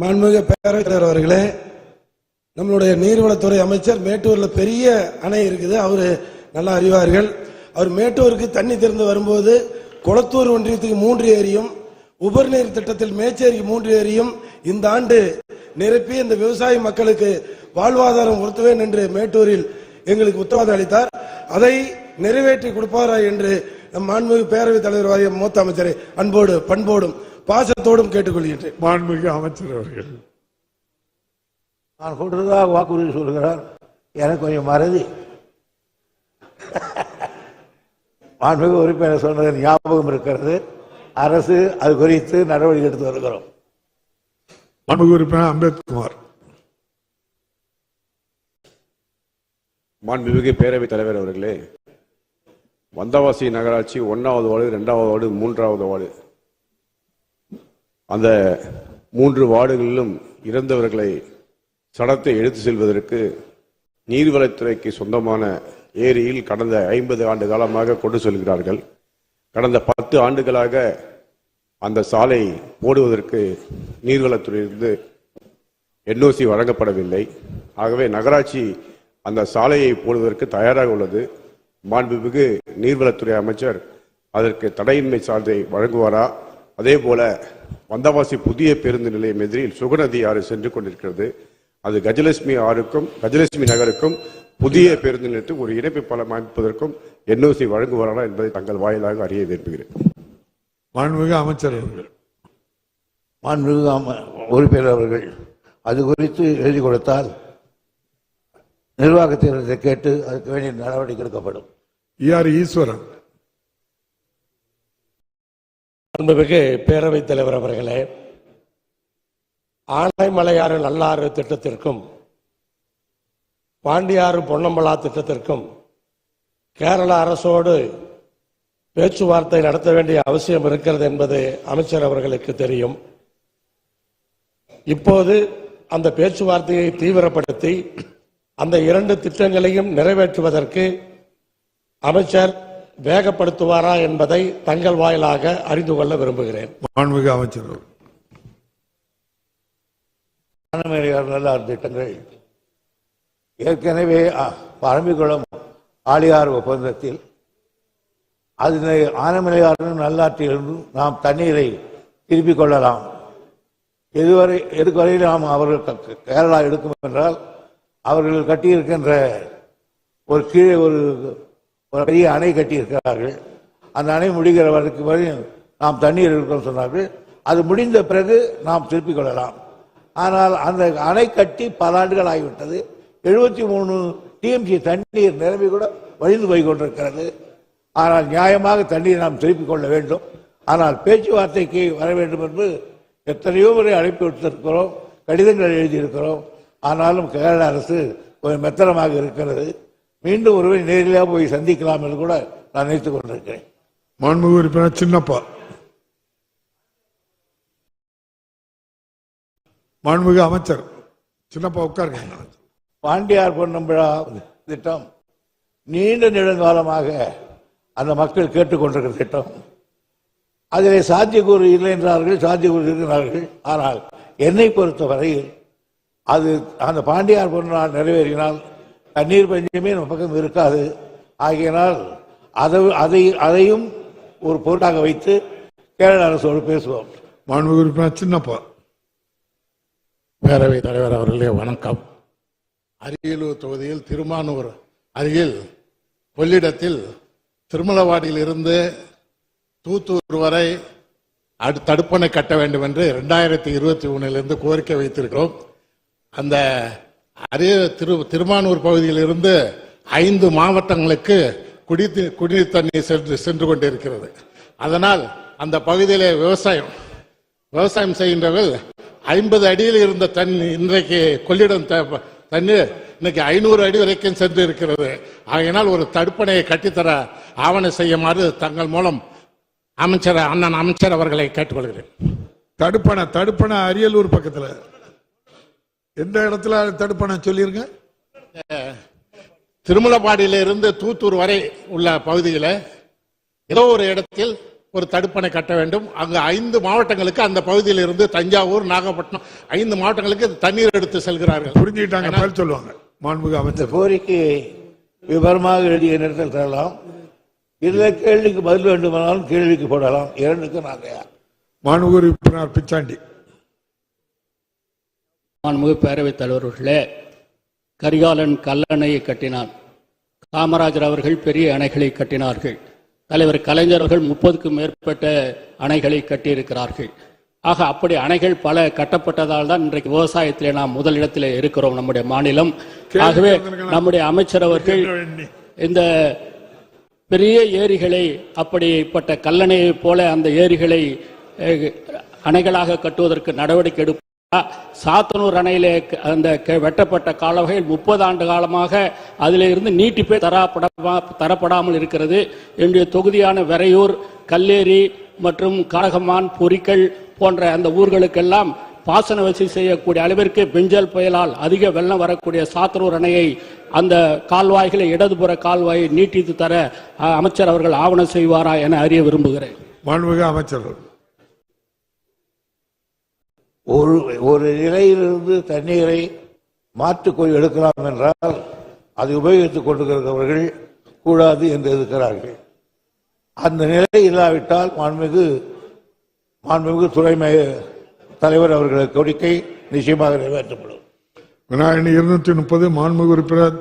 மாண்புமிகு பேரவைத்தலைவர் அவர்களே நம்மளுடைய நீர்வளத்துறை அமைச்சர் மேட்டூர்ல பெரிய அணை இருக்குது அவரு நல்லா அறிவார்கள். அவர் மேட்டூருக்கு தண்ணி திறந்து வரும்போது குளத்தூர் ஒன்றியத்துக்கு மூன்று ஏரியும் உபர்நீர் திட்டத்தில் மேச்சேரிக்கு மூன்று ஏரியும் இந்த ஆண்டு நிரப்பி இந்த விவசாய மக்களுக்கு வாழ்வாதாரம் உறுத்துவேன் என்று மேட்டூரில் எங்களுக்கு உத்தரவாதம் அளித்தார். அதை நிறைவேற்றி கொடுப்பாரா என்று நம் மாண்புமிகு பேரவைத் தலைவர் வாரிய மூத்த அமைச்சரை அன்போடு பண்போடும் பாசத்தோடும் கேட்டுக்கொள்கின்றேன். மாண்புமிகு அமைச்சர் அவர்கள். நான் சொல்றதாக வாக்குறுதி சொல்கிறார் எனக்கு கொஞ்சம் மறதி. மாண்புமிகு உறுப்பினர் சொன்னது ஞாபகம் இருக்கிறது. அரசு அது குறித்து நடவடிக்கை எடுத்து வருகிறோம். மாண்புமிகு உறுப்பினர் அம்பேத்குமார். மாண்புமிகு பேரவைத் தலைவர் அவர்களே வந்தவாசி நகராட்சி ஒன்றாவது வார்டு ரெண்டாவது வார்டு மூன்றாவது வார்டு. அந்த மூன்று வார்டுகளிலும் இறந்தவர்களை சடத்தை எடுத்து செல்வதற்கு நீர்வளத்துறைக்கு சொந்தமான ஏரியில் கடந்த ஐம்பது ஆண்டு காலமாக கொண்டு செல்கிறார்கள். கடந்த பத்து ஆண்டுகளாக அந்த சாலை போடுவதற்கு நீர்வளத்துறையிலிருந்து என்ஓசி வழங்கப்படவில்லை. ஆகவே நகராட்சி அந்த சாலையை போடுவதற்கு தயாராக உள்ளது. மாண்புமிகு நீர்வளத்துறை அமைச்சர் அதற்கு தடையின்மை சான்றை வழங்குவாரா? அதே போல வந்தவாசி புதிய பேருந்து நிலையம் எதிரில் சுகநதி ஆறு சென்று கொண்டிருக்கிறது. அது கஜலட்சுமி ஆறுக்கும் கஜலட்சுமி நகருக்கும் புதிய பேருந்து நிலையத்துக்கு ஒரு இணைப்பு பாலம் அமைப்பதற்கும் என்ஓசி வழங்குவாரா என்பதை தங்கள் வாயிலாக அறிய விரும்புகிறேன். மாண்புமிகு அமைச்சர் அவர்கள். மாண்புமிகு உறுப்பினர் அவர்கள் அது குறித்து எழுதி கொடுத்தால் நிர்வாகத்தினரை கேட்டு அதுக்கு வேண்டிய நடவடிக்கை எடுக்கப்படும். E R Eswaran? அன்புமிகு பேரவைத் தலைவர் அவர்களே ஆனைமலையாறு நல்லாறு திட்டத்திற்கும் பாண்டியாறு பொன்னம்பலா திட்டத்திற்கும் கேரள அரசோடு பேச்சுவார்த்தை நடத்த வேண்டிய அவசியம் இருக்கிறது என்பது அமைச்சர் அவர்களுக்கு தெரியும். இப்போது அந்த பேச்சுவார்த்தையை தீவிரப்படுத்தி அந்த இரண்டு திட்டங்களையும் நிறைவேற்றுவதற்கு அமைச்சர் வேகப்படுத்துவாரா என்பதை தங்கள் வாயிலாக அறிந்து கொள்ள விரும்புகிறேன். மாண்புமிகு அமைச்சர் நல்லார் திட்டங்கள். ஏற்கனவே பரம்பிக்குளம் ஆழியார் ஒப்பந்தத்தில் அதனை ஆனமலையாறு நல்லாற்றிலிருந்து நாம் தண்ணீரை திருப்பிக் கொள்ளலாம். எதுவரை எதுவரை நாம் அவர்கள் கேரளா எடுக்கும் என்றால் அவர்கள் கட்டியிருக்கின்ற ஒரு கீழே ஒரு ஒரு பெரிய அணை கட்டியிருக்கிறார்கள். அந்த அணை முடிகிற வரைக்கும் வரையும் நாம் தண்ணீர் எடுக்கணும்னு சொன்னார்கள். அது முடிந்த பிறகு நாம் திருப்பிக் கொள்ளலாம். ஆனால் அந்த அணை கட்டி பல ஆண்டுகள் ஆகிவிட்டது. எழுபத்தி மூணு டிஎம்சி தண்ணீர் நிரம்பி கூட வழிந்து போய் கொண்டிருக்கிறது. ஆனால் நியாயமாக தண்ணீர் நாம் திருப்பிக் கொள்ள வேண்டும். ஆனால் பேச்சுவார்த்தைக்கு வர வேண்டும் என்று எத்தனையோ முறை அழைப்பு விடுத்திருக்கிறோம் கடிதங்கள் எழுதியிருக்கிறோம். ஆனாலும் கேரள அரசு கொஞ்சம் மெத்தனமாக இருக்கிறது. மீண்டும் ஒருவர் நேரிலே போய் சந்திக்கலாம் என்று கூட நான் நினைத்துக் கொண்டிருக்கிறேன். மாண்புமிகு உறுப்பினர் சின்னப்பா. மாண்புமிகு அமைச்சர் சின்னப்பா உட்காருங்க. பாண்டியார் பொன்னம்பழா திட்டம் நீண்ட நெடுங்காலமாக அந்த மக்கள் கேட்டுக்கொண்டிருக்கிற திட்டம். அதிலே சாத்தியக்கூறு இல்லை என்றார்கள் சாத்தியக்கூறு இருக்கிறார்கள். ஆனால் என்னை பொறுத்தவரையில் அது அந்த பாண்டியார் பொன்னால் நிறைவேறினால் தண்ணீர் பஞ்சமே நம்ம பக்கம் இருக்காது. ஆகையினால் அதை அதை அதையும் ஒரு பொருட்டாக வைத்து கேரள அரசோடு பேசுவோம். மாண்புமிகு உறுப்பினர் சின்னப்பா. பேரவைத் தலைவர் அவர்களே வணக்கம். அரியலூர் தொகுதியில் திருமானூர் அருகில் கொள்ளிடத்தில் திருமலவாடியில் இருந்து தூத்தூர் வரை அடு- தடுப்பணை கட்ட வேண்டும் என்று ரெண்டாயிரத்தி இருபத்தி ஒன்னிலிருந்து கோரிக்கை வைத்திருக்கிறோம். அந்த அரிய திரு திருமானூர் பகுதியிலிருந்து ஐந்து மாவட்டங்களுக்கு குடி குடிநீர் தண்ணீர் சென்று சென்று கொண்டிருக்கிறது. அதனால் அந்த பகுதியிலே விவசாயம் விவசாயம் செய்கின்றவர்கள் ஐம்பது அடியில் இருந்த தண்ணி இன்றைக்கு கொள்ளிடம் த- தண்ணீர் இன்னைக்கு ஐநூறு அடி வரைக்கும் சென்று இருக்கிறது ஆகையினால் ஒரு தடுப்பணையை கட்டித்தர ஆவணம் செய்யுமாறு தங்கள் மூலம் அமைச்சர் அண்ணன் அமைச்சர் அவர்களை கேட்டுக்கொள்கிறேன். தடுப்பணை தடுப்பணை அரியலூர் பக்கத்தில். எந்த இடத்துல தடுப்பணை சொல்லிருங்க திருமலப்பாடியில இருந்து தூத்தூர் வரை உள்ள பகுதியில் ஏதோ ஒரு இடத்தில் ஒரு தடுப்பணை கட்ட வேண்டும். அங்கு ஐந்து மாவட்டங்களுக்கு அந்த பகுதியில் இருந்து தஞ்சாவூர் நாகப்பட்டினம் ஐந்து மாவட்டங்களுக்கு தண்ணீர் எடுத்து செல்கிறார்கள். புரிஞ்சுக்கிட்டாங்க சொல்லுவாங்க. மாண்புமிகு இந்த அமைச்சர் கோரிக்கையை விவரமாக எழுதிய நேரத்தில் தரலாம். இதில் கேள்விக்கு பதில் வேண்டுமானாலும் கேள்விக்கு போடலாம். இரண்டுக்கும் மாண்புமிகு உறுப்பினர் பிச்சாண்டி. மாண்புமிகு பேரவைத் தலைவர்களே கரிகாலன் கல்லணையை கட்டினான். காமராஜர் அவர்கள் பெரிய அணைகளை கட்டினார்கள். தலைவர் கலைஞர் அவர்கள் முப்பதுக்கும் மேற்பட்ட அணைகளை கட்டியிருக்கிறார்கள். ஆக அப்படி அணைகள் பல கட்டப்பட்டதால் தான் இன்றைக்கு விவசாயத்திலே நாம் முதலிடத்திலே இருக்கிறோம் நம்முடைய மாநிலம். ஆகவே நம்முடைய அமைச்சர் அவர்கள் இந்த பெரிய ஏரிகளை அப்படிப்பட்ட கல்லணையைப் போல அந்த ஏரிகளை அணைகளாக கட்டுவதற்கு நடவடிக்கை எடுப்பா சாத்தனூர் அணையிலே அந்த வெட்டப்பட்ட காலவகையில் முப்பது ஆண்டு காலமாக அதிலிருந்து நீட்டிப்பே தரப்படமா தரப்படாமல் இருக்கிறது. என்னுடைய தொகுதியான வெறையூர் கல்லேரி மற்றும் காரகமான் பொறிக்கல் போன்ற அந்த ஊர்களுக்கெல்லாம் பாசன வசதி செய்யக்கூடிய அளவிற்கு பெஞ்சல் புயலால் அதிக வெள்ளம் வரக்கூடிய சாத்தனூர் அணையை அந்த கால்வாய்களை இடதுபுற கால்வாயை நீட்டித்து தர அமைச்சர் அவர்கள் ஆவணம் செய்வாரா என அறிய விரும்புகிறேன். மாண்புமிகு அமைச்சர்கள் ஒரு ஒரு நிலையிலிருந்து தண்ணீரை மாற்றுக்கொள் எடுக்கலாம் என்றால் அதை உபயோகித்துக் கொண்டிருக்கிறவர்கள் கூடாது என்று இருக்கிறார்கள் அந்த நிலை இல்லாவிட்டால் மாண்புமிகு மாண்புமிகு துறைமய தலைவர் அவர்களது கோரிக்கை நிச்சயமாக நிறைவேற்றப்படும். விநாயகன் இருநூத்தி முப்பது மாண்புமிகு உறுப்பினர்